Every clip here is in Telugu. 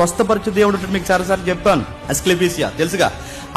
స్వస్థపరచు దేవుడు మీకు చాలాసార్లు చెప్పాను. అస్క్లెపీసియా తెలుసుగా.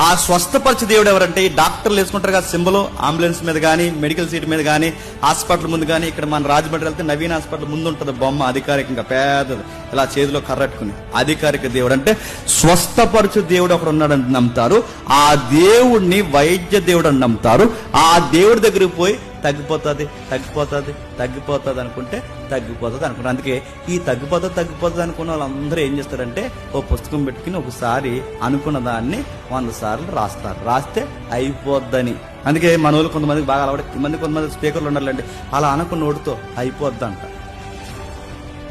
ఆ స్వస్థపరిచే దేవుడు ఎవరంటే డాక్టర్లు వేసుకుంటారు కదా సింబల్ అంబులెన్స్ మీద కానీ మెడికల్ సీట్ మీద కానీ హాస్పిటల్ ముందు కానీ ఇక్కడ మన రాజమండ్రి వెళ్తే నవీన్ హాస్పిటల్ ముందు ఉంటుంది బొమ్మ అధికారికంగా పెద్దది. ఇలా చేతిలో కర్రట్టుకుని అధికారిక దేవుడు అంటే స్వస్థపరచు దేవుడు ఒకడు ఉన్నాడని నమ్ముతారు. ఆ దేవుడిని వైద్య దేవుడు అని నమ్ముతారు. ఆ దేవుడి దగ్గరికి పోయి తగ్గిపోతుంది తగ్గిపోతుంది తగ్గిపోతుంది అనుకుంటే తగ్గిపోతుంది అనుకున్నారు. అందుకే ఈ తగ్గిపోతుంది తగ్గిపోతుంది అనుకున్న వాళ్ళందరూ ఏం చేస్తారంటే ఓ పుస్తకం పెట్టుకుని ఒకసారి అనుకున్న దాన్ని వంద సార్లు రాస్తారు. రాస్తే అయిపోద్దని. అందుకే మన వాళ్ళు కొంతమందికి బాగా అలవాటు. మంది కొంతమంది స్పీకర్లు ఉండాలండి అలా అనుకున్న నోటితో అయిపోద్దంట.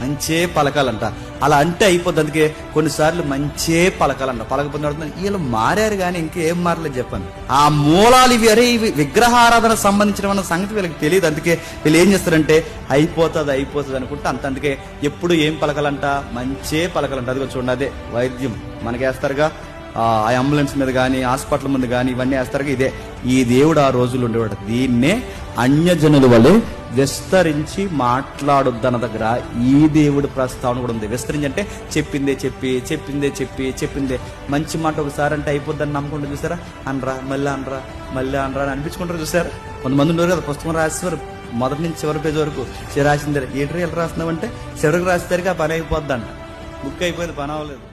మంచి పలకాలంట. అలా అంటే అయిపోద్ది. అందుకే కొన్నిసార్లు మంచే పలకాలన్న. పలకపోతే వీళ్ళు మారారు కానీ ఇంకేం మారలేదు చెప్పండి. ఆ మూలాలు ఇవి అరే ఇవి విగ్రహారాధన సంబంధించిన సంగతి వీళ్ళకి తెలియదు. అందుకే వీళ్ళు ఏం చేస్తారంటే అయిపోతుంది అయిపోతుంది అనుకుంటే. అంత అందుకే ఎప్పుడు ఏం పలకాలంట? మంచే పలకాలంట. అదిగో చూడండి అదే వైద్యం మనకేస్తారుగా. ఆ అంబులెన్స్ మీద కానీ హాస్పిటల్ ముందు కానీ ఇవన్నీ వేస్తారు ఇదే. ఈ దేవుడు ఆ రోజులు ఉండేవాడు. దీన్నే అన్యజనుల వల్లే విస్తరించి మాట్లాడొద్దన్న దగ్గర ఈ దేవుడి ప్రస్తావన కూడా ఉంది. విస్తరించి అంటే చెప్పిందే చెప్పి చెప్పిందే చెప్పి చెప్పిందే. మంచి మాట ఒకసారి అంటే అయిపోద్దని నమ్ముకుంటూ చూసారా? అనరా మళ్ళీ అనరా మళ్ళీ అనరా అని అనిపించుకుంటారు చూసారా? కొంతమంది ఉన్నారు కదా పుస్తకం రాసేవారు మొదటి నుంచి చివరి పేజ్ వరకు రాసింది ఏంటి ఎలా రాస్తున్నావంటే చివరికి రాసేసరికి ఆ పని అయిపోద్దంట. బుక్ అయిపోయింది పని అవ్వలేదు.